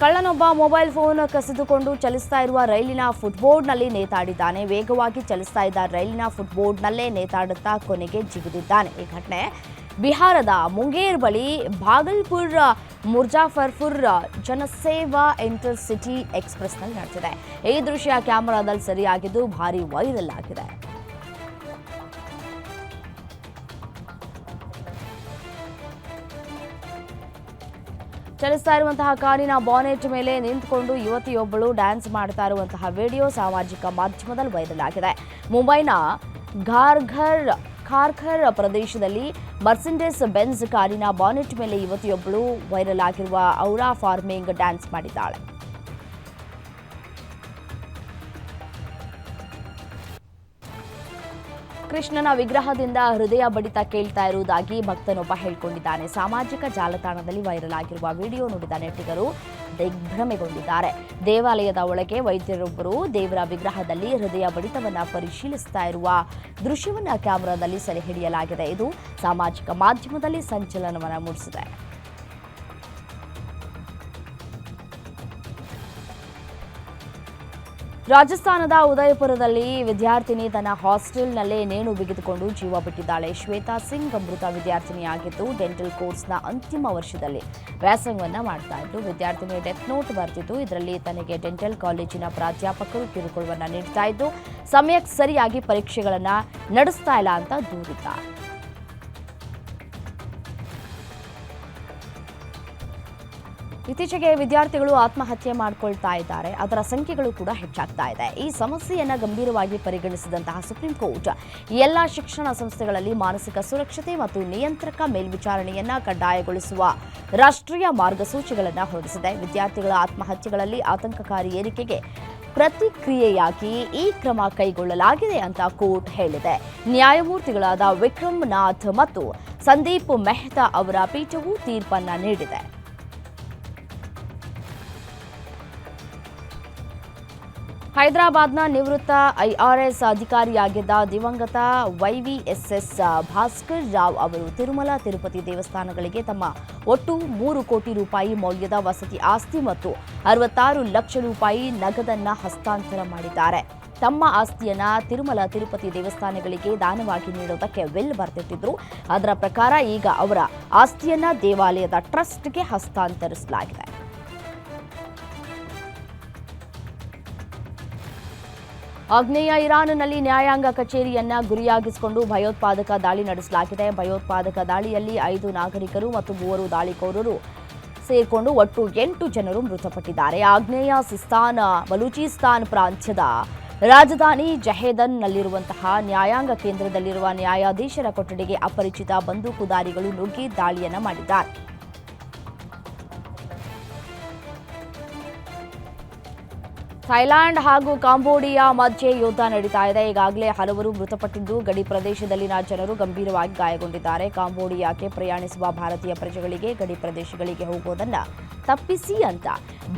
ಕಳ್ಳನೊಬ್ಬ mobile phone ಕಸಿದುಕೊಂಡು ಚಲಿಸ್ತಾ ಇರುವ ರೈಲಿನ ಫುಟ್ಬೋರ್ಡ್ನಲ್ಲಿ ನೇತಾಡಿದ್ದಾನೆ. ವೇಗವಾಗಿ ಚಲಿಸ್ತಾ ಇದ್ದ ರೈಲಿನ ಫುಟ್ಬೋರ್ಡ್ನಲ್ಲೇ ನೇತಾಡುತ್ತಾ ಕೊನೆಗೆ ಜಿಗಿದಿದ್ದಾನೆ. ಈ ಘಟನೆ ಬಿಹಾರದ ಮುಂಗೇರ್ ಬಳಿ ಭಾಗಲ್ಪುರ್ ಮುರ್ಜಾಫರ್ಪುರ್ ಜನಸೇವಾ ಇಂಟರ್ ಸಿಟಿ ಎಕ್ಸ್ಪ್ರೆಸ್ನಲ್ಲಿ ನಡೆದಿದೆ. ಈ ದೃಶ್ಯ ಕ್ಯಾಮೆರಾದಲ್ಲಿ ಸರಿಯಾಗಿದ್ದು, ಭಾರಿ ವೈರಲ್ ಆಗಿದೆ. ಚಲಿಸ್ತಾ ಇರುವಂತಹ ಕಾರಿನ ಬಾನೆಟ್ ಮೇಲೆ ನಿಂತುಕೊಂಡು ಯುವತಿಯೊಬ್ಬಳು ಡ್ಯಾನ್ಸ್ ಮಾಡ್ತಾ ಇರುವಂತಹ ವಿಡಿಯೋ ಸಾಮಾಜಿಕ ಮಾಧ್ಯಮದಲ್ಲಿ ವೈರಲ್ ಆಗಿದೆ. ಮುಂಬೈನ ಘಾರ್ಘರ್ ಖಾರ್ಖರ್ ಪ್ರದೇಶದಲ್ಲಿ ಮರ್ಸಿಂಡೆಸ್ ಬೆನ್ಸ್ ಕಾರಿನ ಬಾನೆಟ್ ಮೇಲೆ ಯುವತಿಯೊಬ್ಬಳು ವೈರಲ್ ಆಗಿರುವ ಔರಾ ಫಾರ್ಮಿಂಗ್ ಡ್ಯಾನ್ಸ್ ಮಾಡಿದ್ದಾಳೆ. ಕೃಷ್ಣನ ವಿಗ್ರಹದಿಂದ ಹೃದಯ ಬಡಿತ ಕೇಳ್ತಾ ಇರುವುದಾಗಿ ಭಕ್ತನೊಬ್ಬ ಹೇಳ್ಕೊಂಡಿದ್ದಾನೆ. ಸಾಮಾಜಿಕ ಜಾಲತಾಣದಲ್ಲಿ ವೈರಲ್ ಆಗಿರುವ ವಿಡಿಯೋ ನೋಡಿದ ನೆಟ್ಟಿಗರು ದಿಗ್ಭ್ರಮೆಗೊಂಡಿದ್ದಾರೆ. ದೇವಾಲಯದ ಒಳಗೆ ವೈದ್ಯರೊಬ್ಬರು ದೇವರ ವಿಗ್ರಹದಲ್ಲಿ ಹೃದಯ ಬಡಿತವನ್ನು ಪರಿಶೀಲಿಸ್ತಾ ಇರುವ ದೃಶ್ಯವನ್ನು ಕ್ಯಾಮೆರಾದಲ್ಲಿ ಸೆರೆ ಹಿಡಿಯಲಾಗಿದೆ. ಇದು ಸಾಮಾಜಿಕ ಮಾಧ್ಯಮದಲ್ಲಿ ಸಂಚಲನವನ್ನು ಮೂಡಿಸಿದೆ. ರಾಜಸ್ಥಾನದ ಉದಯಪುರದಲ್ಲಿ ವಿದ್ಯಾರ್ಥಿನಿ ತನ್ನ ಹಾಸ್ಟೆಲ್ನಲ್ಲೇ ನೇಣು ಬಿಗಿದುಕೊಂಡು ಜೀವ ಬಿಟ್ಟಿದ್ದಾಳೆ. ಶ್ವೇತಾ ಸಿಂಗ್ ಮೃತ ವಿದ್ಯಾರ್ಥಿನಿಯಾಗಿದ್ದು ಡೆಂಟಲ್ ಕೋರ್ಸ್ನ ಅಂತಿಮ ವರ್ಷದಲ್ಲಿ ವ್ಯಾಸಂಗವನ್ನು ಮಾಡ್ತಾ ಇದ್ದು, ವಿದ್ಯಾರ್ಥಿನಿ ಡೆತ್ ನೋಟ್ ಬರೆದಿದ್ದು ಇದರಲ್ಲಿ ತನಗೆ ಡೆಂಟಲ್ ಕಾಲೇಜಿನ ಪ್ರಾಧ್ಯಾಪಕರು ಕಿರುಕುಳವನ್ನು ನೀಡ್ತಾ ಇದ್ದು, ಸಮಯಕ್ಕೆ ಸರಿಯಾಗಿ ಪರೀಕ್ಷೆಗಳನ್ನು ನಡೆಸ್ತಾ ಇಲ್ಲ ಅಂತ ದೂರಿದ್ದಾರೆ. ಇತ್ತೀಚೆಗೆ ವಿದ್ಯಾರ್ಥಿಗಳು ಆತ್ಮಹತ್ಯೆ ಮಾಡಿಕೊಳ್ತಾ ಇದ್ದಾರೆ. ಅದರ ಸಂಖ್ಯೆಗಳು ಕೂಡ ಹೆಚ್ಚಾಗ್ತಾ ಇದೆ. ಈ ಸಮಸ್ಯೆಯನ್ನು ಗಂಭೀರವಾಗಿ ಪರಿಗಣಿಸಿದಂತಹ ಸುಪ್ರೀಂ ಕೋರ್ಟ್ ಎಲ್ಲ ಶಿಕ್ಷಣ ಸಂಸ್ಥೆಗಳಲ್ಲಿ ಮಾನಸಿಕ ಸುರಕ್ಷತೆ ಮತ್ತು ನಿಯಂತ್ರಕ ಮೇಲ್ವಿಚಾರಣೆಯನ್ನ ಕಡ್ಡಾಯಗೊಳಿಸುವ ರಾಷ್ಟ್ರೀಯ ಮಾರ್ಗಸೂಚಿಗಳನ್ನು ಹೊರಡಿಸಿದೆ. ವಿದ್ಯಾರ್ಥಿಗಳ ಆತ್ಮಹತ್ಯೆಗಳಲ್ಲಿ ಆತಂಕಕಾರಿ ಏರಿಕೆಗೆ ಪ್ರತಿಕ್ರಿಯೆಯಾಗಿ ಈ ಕ್ರಮ ಕೈಗೊಳ್ಳಲಾಗಿದೆ ಅಂತ ಕೋರ್ಟ್ ಹೇಳಿದೆ. ನ್ಯಾಯಮೂರ್ತಿಗಳಾದ ವಿಕ್ರಮ್ ನಾಥ್ ಮತ್ತು ಸಂದೀಪ್ ಮೆಹ್ತಾ ಅವರ ಪೀಠವು ತೀರ್ಪನ್ನು ನೀಡಿದೆ. ಹೈದರಾಬಾದ್ನ ನಿವೃತ್ತ ಐಆರ್ಎಸ್ ಅಧಿಕಾರಿಯಾಗಿದ್ದ ದಿವಂಗತ ವೈವಿಎಸ್ಎಸ್ ಭಾಸ್ಕರ್ ರಾವ್ ಅವರು ತಿರುಮಲ ತಿರುಪತಿ ದೇವಸ್ಥಾನಗಳಿಗೆ ತಮ್ಮ ಒಟ್ಟು ಮೂರು ಕೋಟಿ ರೂಪಾಯಿ ಮೌಲ್ಯದ ವಸತಿ ಆಸ್ತಿ ಮತ್ತು ಅರವತ್ತಾರು ಲಕ್ಷ ರೂಪಾಯಿ ನಗದನ್ನ ಹಸ್ತಾಂತರ ಮಾಡಿದ್ದಾರೆ. ತಮ್ಮ ಆಸ್ತಿಯನ್ನ ತಿರುಮಲ ತಿರುಪತಿ ದೇವಸ್ಥಾನಗಳಿಗೆ ದಾನವಾಗಿ ನೀಡೋದಕ್ಕೆ ವೆಲ್ ಬರ್ತಿದ್ದರು ಅದರ ಪ್ರಕಾರ ಈಗ ಅವರ ಆಸ್ತಿಯನ್ನ ದೇವಾಲಯದ ಟ್ರಸ್ಟ್ಗೆ ಹಸ್ತಾಂತರಿಸಲಾಗಿದೆ. ಆಗ್ನೇಯ ಇರಾನ್ನಲ್ಲಿ ನ್ಯಾಯಾಂಗ ಕಚೇರಿಯನ್ನ ಗುರಿಯಾಗಿಸಿಕೊಂಡು ಭಯೋತ್ಪಾದಕ ದಾಳಿ ನಡೆಸಲಾಗಿದೆ. ಭಯೋತ್ಪಾದಕ ದಾಳಿಯಲ್ಲಿ ಐದು ನಾಗರಿಕರು ಮತ್ತು ಮೂವರು ದಾಳಿಕೋರರು ಸೇರಿಕೊಂಡು ಒಟ್ಟು ಎಂಟು ಜನರು ಮೃತಪಟ್ಟಿದ್ದಾರೆ. ಆಗ್ನೇಯ ಸಿಸ್ತಾನ್, ಬಲೂಚಿಸ್ತಾನ್ ಪ್ರಾಂತ್ಯದ ರಾಜಧಾನಿ ಜಹೇದನ್ನಲ್ಲಿರುವಂತಹ ನ್ಯಾಯಾಂಗ ಕೇಂದ್ರದಲ್ಲಿರುವ ನ್ಯಾಯಾಧೀಶರ ಕೊಠಡಿಗೆ ಅಪರಿಚಿತ ಬಂದೂಕುದಾರಿಗಳು ನುಗ್ಗಿ ದಾಳಿಯನ್ನು ಮಾಡಿದ್ದಾರೆ. ಥೈಲ್ಯಾಂಡ್ ಹಾಗೂ ಕಾಂಬೋಡಿಯಾ ಮಧ್ಯೆ ಯುದ್ಧ ನಡೀತಾ ಇದೆ. ಈಗಾಗಲೇ ಹಲವರು ಮೃತಪಟ್ಟಿದ್ದು, ಗಡಿ ಪ್ರದೇಶದಲ್ಲಿನ ಜನರು ಗಂಭೀರವಾಗಿ ಗಾಯಗೊಂಡಿದ್ದಾರೆ. ಕಾಂಬೋಡಿಯಾಕ್ಕೆ ಪ್ರಯಾಣಿಸುವ ಭಾರತೀಯ ಪ್ರಜೆಗಳಿಗೆ, ಗಡಿ ಪ್ರದೇಶಗಳಿಗೆ ಹೋಗುವುದನ್ನು ತಪ್ಪಿಸಿ ಅಂತ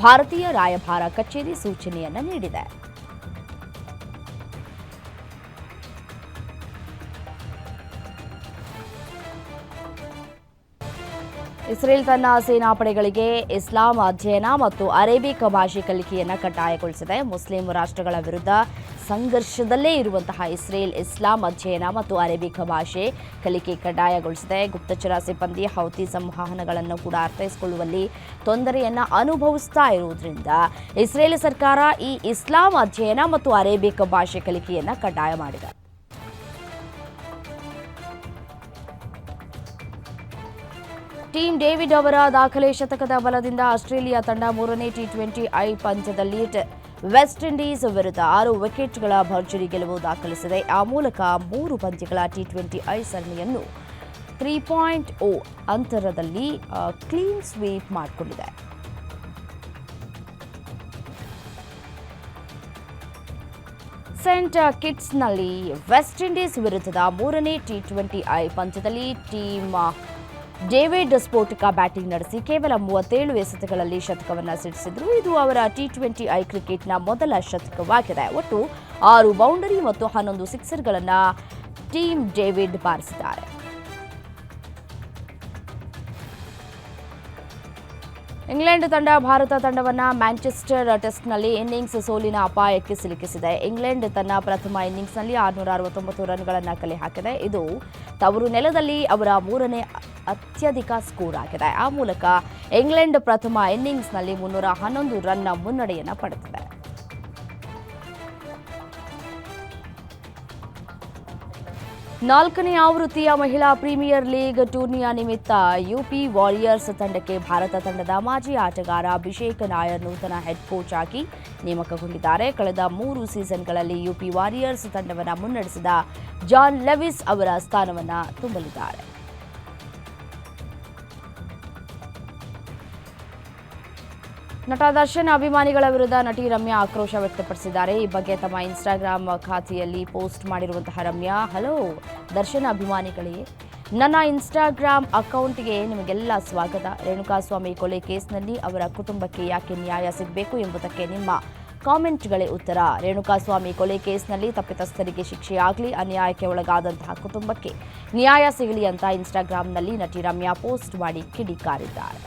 ಭಾರತೀಯ ರಾಯಭಾರ ಕಚೇರಿ ಸೂಚನೆಯನ್ನು ನೀಡಿದೆ. ಇಸ್ರೇಲ್ ತನ್ನ ಸೇನಾಪಡೆಗಳಿಗೆ ಇಸ್ಲಾಂ ಅಧ್ಯಯನ ಮತ್ತು ಅರೇಬಿಕ್ ಭಾಷೆ ಕಲಿಕೆಯನ್ನು ಕಡ್ಡಾಯಗೊಳಿಸಿದೆ. ಮುಸ್ಲಿಂ ರಾಷ್ಟ್ರಗಳ ವಿರುದ್ಧ ಸಂಘರ್ಷದಲ್ಲೇ ಇರುವಂತಹ ಇಸ್ರೇಲ್ ಇಸ್ಲಾಂ ಅಧ್ಯಯನ ಮತ್ತು ಅರೇಬಿಕ್ ಭಾಷೆ ಕಲಿಕೆ ಕಡ್ಡಾಯಗೊಳಿಸಿದೆ. ಗುಪ್ತಚರ ಸಿಬ್ಬಂದಿ ಹೌತಿ ಸಂವಹನಗಳನ್ನು ಕೂಡ ಅರ್ಥೈಸಿಕೊಳ್ಳುವಲ್ಲಿ ತೊಂದರೆಯನ್ನು ಅನುಭವಿಸ್ತಾ ಇರುವುದರಿಂದ ಇಸ್ರೇಲ್ ಸರ್ಕಾರ ಈ ಇಸ್ಲಾಂ ಅಧ್ಯಯನ ಮತ್ತು ಅರೇಬಿಕ್ ಭಾಷೆ ಕಲಿಕೆಯನ್ನು ಕಡ್ಡಾಯ ಮಾಡಿದೆ. ಟೀಮ್ ಡೇವಿಡ್ ಅವರ ದಾಖಲೆ ಶತಕದ ಬಲದಿಂದ ಆಸ್ಟ್ರೇಲಿಯಾ ತಂಡ ಮೂರನೇ ಟಿ ಟ್ವೆಂಟಿ ಐ ಪಂದ್ಯದಲ್ಲಿ ವೆಸ್ಟ್ ಇಂಡೀಸ್ ವಿರುದ್ಧ ಆರು ವಿಕೆಟ್ಗಳ ಭರ್ಜರಿ ಗೆಲುವು ದಾಖಲಿಸಿದೆ. ಆ ಮೂಲಕ ಮೂರು ಪಂದ್ಯಗಳ ಟಿ ಟ್ವೆಂಟಿ ಐ ಸರಣಿಯನ್ನು ತ್ರೀ ಪಾಯಿಂಟ್ ಓ ಅಂತರದಲ್ಲಿ ಕ್ಲೀನ್ ಸ್ವೀಪ್ ಮಾಡಿಕೊಂಡಿದೆ. ಸೆಂಟ್ ಕಿಟ್ಸ್ನಲ್ಲಿ ವೆಸ್ಟ್ ಇಂಡೀಸ್ ವಿರುದ್ಧದ ಮೂರನೇ ಟಿ ಟ್ವೆಂಟಿ ಐ ಪಂದ್ಯದಲ್ಲಿ ಟೀಮ್ ಡೇವಿಡ್ ಸ್ಫೋಟಕ ಬ್ಯಾಟಿಂಗ್ ನಡೆಸಿ ಕೇವಲ ಮೂವತ್ತೇಳು ಎಸೆತಗಳಲ್ಲಿ ಶತಕವನ್ನು ಸಿಡಿಸಿದ್ರು. ಇದು ಅವರ ಟಿ ಟ್ವೆಂಟಿ ಐ ಕ್ರಿಕೆಟ್ನ ಮೊದಲ ಶತಕವಾಗಿದೆ. ಒಟ್ಟು ಆರು ಬೌಂಡರಿ ಮತ್ತು ಹನ್ನೊಂದು ಸಿಕ್ಸರ್ಗಳನ್ನು ಟೀಮ್ ಡೇವಿಡ್ ಬಾರಿಸಿದ್ದಾರೆ. ಇಂಗ್ಲೆಂಡ್ ತಂಡ ಭಾರತ ತಂಡವನ್ನು ಮ್ಯಾಂಚೆಸ್ಟರ್ ಟೆಸ್ಟ್ನಲ್ಲಿ ಇನ್ನಿಂಗ್ಸ್ ಸೋಲಿನ ಅಪಾಯಕ್ಕೆ ಸಿಲುಕಿಸಿದೆ. ಇಂಗ್ಲೆಂಡ್ ತನ್ನ ಪ್ರಥಮ ಇನ್ನಿಂಗ್ಸ್ನಲ್ಲಿ ಆರುನೂರ ಅರವತ್ತೊಂಬತ್ತು ರನ್ಗಳನ್ನು ಕಲೆ ಹಾಕಿದೆ ಇದು ತವರು ನೆಲದಲ್ಲಿ ಅವರ ಮೂರನೇ ಅತ್ಯಧಿಕ ಸ್ಕೋರ್ ಆಗಿದೆ. ಆ ಮೂಲಕ ಇಂಗ್ಲೆಂಡ್ ಪ್ರಥಮ ಇನ್ನಿಂಗ್ಸ್ನಲ್ಲಿ ಮುನ್ನೂರ ಹನ್ನೊಂದು ರನ್ನ ಮುನ್ನಡೆಯನ್ನು ಪಡೆದಿದೆ. ನಾಲ್ಕನೇ ಆವೃತ್ತಿಯ ಮಹಿಳಾ ಪ್ರೀಮಿಯರ್ ಲೀಗ್ ಟೂರ್ನಿಯ ನಿಮಿತ್ತ ಯುಪಿ ವಾರಿಯರ್ಸ್ ತಂಡಕ್ಕೆ ಭಾರತ ತಂಡದ ಮಾಜಿ ಆಟಗಾರ ಅಭಿಷೇಕ್ ನಾಯರ್ ನೂತನ ಹೆಡ್ ಕೋಚ್ ಆಗಿ ನೇಮಕಗೊಂಡಿದ್ದಾರೆ. ಕಳೆದ ಮೂರು ಸೀಸನ್ಗಳಲ್ಲಿ ಯುಪಿ ವಾರಿಯರ್ಸ್ ತಂಡವನ್ನು ಮುನ್ನಡೆಸಿದ ಜಾನ್ ಲೆವಿಸ್ ಅವರ ಸ್ಥಾನವನ್ನು ತುಂಬಲಿದ್ದಾರೆ. ನಟ ದರ್ಶನ್ ಅಭಿಮಾನಿಗಳ ವಿರುದ್ಧ ನಟಿ ರಮ್ಯಾ ಆಕ್ರೋಶ ವ್ಯಕ್ತಪಡಿಸಿದ್ದಾರೆ. ಈ ಬಗ್ಗೆ ತಮ್ಮ ಇನ್ಸ್ಟಾಗ್ರಾಮ್ ಖಾತೆಯಲ್ಲಿ ಪೋಸ್ಟ್ ಮಾಡಿರುವಂತಹ ರಮ್ಯಾ, ಹಲೋ, ದರ್ಶನ್ ಅಭಿಮಾನಿಗಳೇ, ನನ್ನ ಇನ್ಸ್ಟಾಗ್ರಾಮ್ ಅಕೌಂಟ್ಗೆ ನಿಮಗೆಲ್ಲ ಸ್ವಾಗತ. ರೇಣುಕಾಸ್ವಾಮಿ ಕೊಲೆ ಕೇಸ್ನಲ್ಲಿ ಅವರ ಕುಟುಂಬಕ್ಕೆ ಯಾಕೆ ನ್ಯಾಯ ಸಿಗಬೇಕು ಎಂಬುದಕ್ಕೆ ನಿಮ್ಮ ಕಾಮೆಂಟ್ಗಳೇ ಉತ್ತರ. ರೇಣುಕಾಸ್ವಾಮಿ ಕೊಲೆ ಕೇಸ್ನಲ್ಲಿ ತಪ್ಪಿತಸ್ಥರಿಗೆ ಶಿಕ್ಷೆಯಾಗಲಿ ಅನ್ಯಾಯಕ್ಕೆ ಒಳಗಾದಂತಹ ಕುಟುಂಬಕ್ಕೆ ನ್ಯಾಯ ಸಿಗಲಿ ಅಂತ ಇನ್ಸ್ಟಾಗ್ರಾಂನಲ್ಲಿ ನಟಿ ರಮ್ಯಾ ಪೋಸ್ಟ್ ಮಾಡಿ ಕಿಡಿಕಾರಿದ್ದಾರೆ.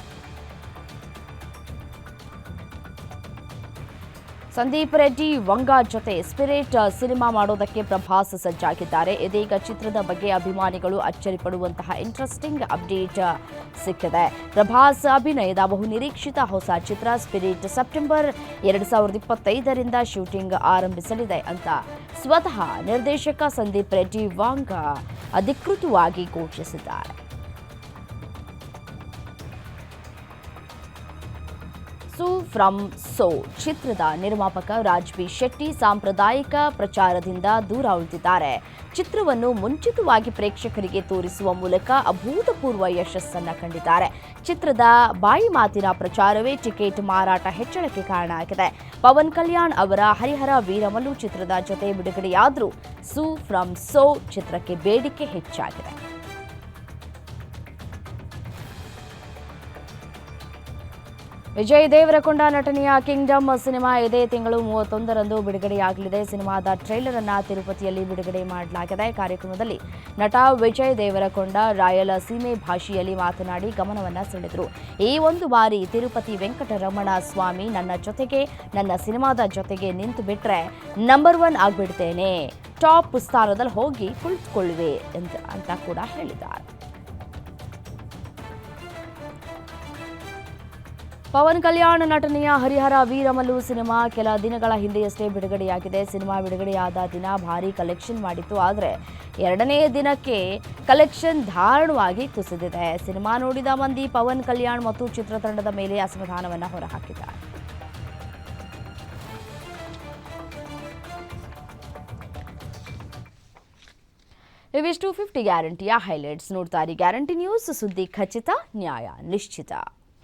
ಸಂದೀಪ್ ರೆಡ್ಡಿ, ವಂಗ ಜೊತೆ ಸ್ಪಿರಿಟ್ ಸಿನಿಮಾ ಮಾಡೋದಕ್ಕೆ ಪ್ರಭಾಸ್ ಸಜ್ಜಾಗಿದ್ದಾರೆ. ಇದೀಗ ಚಿತ್ರದ ಬಗ್ಗೆ ಅಭಿಮಾನಿಗಳು ಅಚ್ಚರಿ ಪಡುವಂತಹ ಇಂಟ್ರೆಸ್ಟಿಂಗ್ ಅಪ್ಡೇಟ್ ಸಿಕ್ಕಿದೆ. ಪ್ರಭಾಸ್ ಅಭಿನಯದ ಬಹು ನಿರೀಕ್ಷಿತ ಹೊಸ ಚಿತ್ರ ಸ್ಪಿರಿಟ್ ಸೆಪ್ಟೆಂಬರ್ ಎರಡು ಸಾವಿರದ ಇಪ್ಪತ್ತೈದರಿಂದ ಶೂಟಿಂಗ್ ಆರಂಭಿಸಲಿದೆ ಅಂತ ಸ್ವತಃ ನಿರ್ದೇಶಕ ಸಂದೀಪ್ ರೆಡ್ಡಿ, ವಾಂಗ ಅಧಿಕೃತವಾಗಿ ಘೋಷಿಸಿದ್ದಾರೆ. ಸು ಫ್ರಮ್ ಸೋ ಚಿತ್ರದ ನಿರ್ಮಾಪಕ ರಾಜ್ಬಿ ಶೆಟ್ಟಿ ಸಾಂಪ್ರದಾಯಿಕ ಪ್ರಚಾರದಿಂದ ದೂರ ಉಳಿದಿದ್ದಾರೆ. ಚಿತ್ರವನ್ನು ಮುಂಚಿತವಾಗಿ ಪ್ರೇಕ್ಷಕರಿಗೆ ತೋರಿಸುವ ಮೂಲಕ ಅಭೂತಪೂರ್ವ ಯಶಸ್ಸನ್ನ ಕಂಡಿದ್ದಾರೆ. ಚಿತ್ರದ ಬಾಯಿ ಮಾತಿನ ಪ್ರಚಾರವೇ ಟಿಕೆಟ್ ಮಾರಾಟ ಹೆಚ್ಚಳಕ್ಕೆ ಕಾರಣ ಆಗಿದೆ. ಪವನ್ ಕಲ್ಯಾಣ್ ಅವರ ಹರಿಹರ ವೀರಮಲ್ಲು ಚಿತ್ರದ ಜೊತೆ ಬಿಡುಗಡೆಯಾದರೂ ಸು ಫ್ರಮ್ ಸೋ ಚಿತ್ರಕ್ಕೆ ಬೇಡಿಕೆ ಹೆಚ್ಚಾಗಿದೆ. ವಿಜಯ್ ದೇವರಕೊಂಡ ನಟನೆಯ ಕಿಂಗ್ಡಮ್ ಸಿನಿಮಾ ಇದೇ ತಿಂಗಳು ಮೂವತ್ತೊಂದರಂದು ಬಿಡುಗಡೆಯಾಗಲಿದೆ. ಸಿನಿಮಾದ ಟ್ರೈಲರ್ ಅನ್ನ ತಿರುಪತಿಯಲ್ಲಿ ಬಿಡುಗಡೆ ಮಾಡಲಾಗಿದೆ. ಕಾರ್ಯಕ್ರಮದಲ್ಲಿ ನಟ ವಿಜಯ್ ದೇವರಕೊಂಡ ರಾಯಲ ಸೀಮೆ ಭಾಷೆಯಲ್ಲಿ ಮಾತನಾಡಿ ಗಮನವನ್ನ ಸೆಳೆದರು. ಈ ಒಂದು ಬಾರಿ ತಿರುಪತಿ ವೆಂಕಟರಮಣ ಸ್ವಾಮಿ ನನ್ನ ಜೊತೆಗೆ, ನನ್ನ ಸಿನಿಮಾದ ಜೊತೆಗೆ ನಿಂತು ಬಿಟ್ರೆ ನಂಬರ್ ಒನ್ ಆಗಿಬಿಡ್ತೇನೆ. ಟಾಪ್ ಸ್ಥಾನದಲ್ಲಿ ಹೋಗಿ ಕುಳಿತುಕೊಳ್ಳುವೆ ಅಂತ ಅಂತ ಕೂಡ ಹೇಳಿದ್ದಾರೆ. ಪವನ್ ಕಲ್ಯಾಣ್ ನಟನೆಯ ಹರಿಹರ ವೀರಮಲ್ಲು ಸಿನಿಮಾ ಕೆಲ ದಿನಗಳ ಹಿಂದೆಯಷ್ಟೇ ಬಿಡುಗಡೆಯಾಗಿದೆ. ಸಿನಿಮಾ ಬಿಡುಗಡೆಯಾದ ದಿನ ಭಾರಿ ಕಲೆಕ್ಷನ್ ಮಾಡಿತ್ತು. ಆದರೆ ಎರಡನೇ ದಿನಕ್ಕೆ ಕಲೆಕ್ಷನ್ ಧಾರಣವಾಗಿ ಕುಸಿದಿದೆ ಸಿನಿಮಾ ನೋಡಿದ ಮಂದಿ ಪವನ್ ಕಲ್ಯಾಣ್ ಮತ್ತು ಚಿತ್ರತಂಡದ ಮೇಲೆ ಅಸಮಾಧಾನವನ್ನು ಹೊರಹಾಕಿದ್ದಾರೆ. ಇವಿಷ್ಟು ಫಿಫ್ಟಿ ಗ್ಯಾರಂಟಿಯ ಹೈಲೈಟ್ಸ್ ನೋಡ್ತಾರೆ ಗ್ಯಾರಂಟಿ ನ್ಯೂಸ್ ಸುದ್ದಿ ಖಚಿತ, ನ್ಯಾಯ ನಿಶ್ಚಿತ.